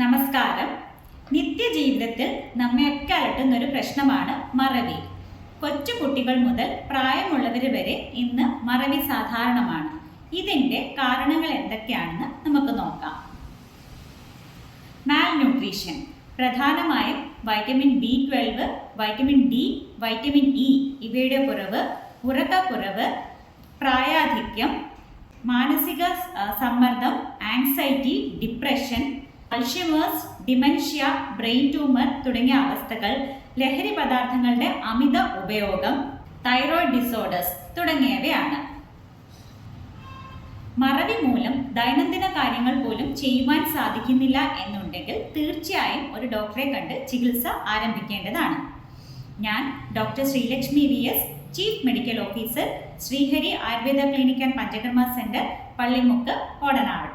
നമസ്കാരം. നിത്യജീവിതത്തിൽ നമ്മയൊക്കെ അലട്ടുന്ന ഒരു പ്രശ്നമാണ് മറവി. കൊച്ചു കുട്ടികൾ മുതൽ പ്രായമുള്ളവർ വരെ ഇന്ന് മറവി സാധാരണമാണ്. ഇതിന്റെ കാരണങ്ങൾ എന്തൊക്കെയാണെന്ന് നമുക്ക് നോക്കാം. മാൽ ന്യൂട്രീഷൻ പ്രധാനമായും vitamin B twelve vitamin D vitamin E ഇവയുടെ കുറവ് ഉറക്കക്കുറവ് പ്രായാധിക്യം മാനസിക സമ്മർദ്ദം anxiety depression Alzheimer's dementia brain tumour തുടങ്ങിയ അവസ്ഥകൾ ലഹരി പദാർത്ഥങ്ങളുടെ അമിത ഉപയോഗം തൈറോയ്ഡ് ഡിസോർഡേഴ്സ് തുടങ്ങിയവയാണ്. മറവി മൂലം ദൈനംദിന കാര്യങ്ങൾ പോലും ചെയ്യുവാൻ സാധിക്കുന്നില്ല എന്നുണ്ടെങ്കിൽ തീർച്ചയായും ഒരു ഡോക്ടറെ കണ്ട് ചികിത്സ ആരംഭിക്കേണ്ടതാണ്. ഞാൻ doctor Sreelakshmi V S chief medical officer Srihari Ayurveda clinic and Panchakarma centre Pallimukku Odanad.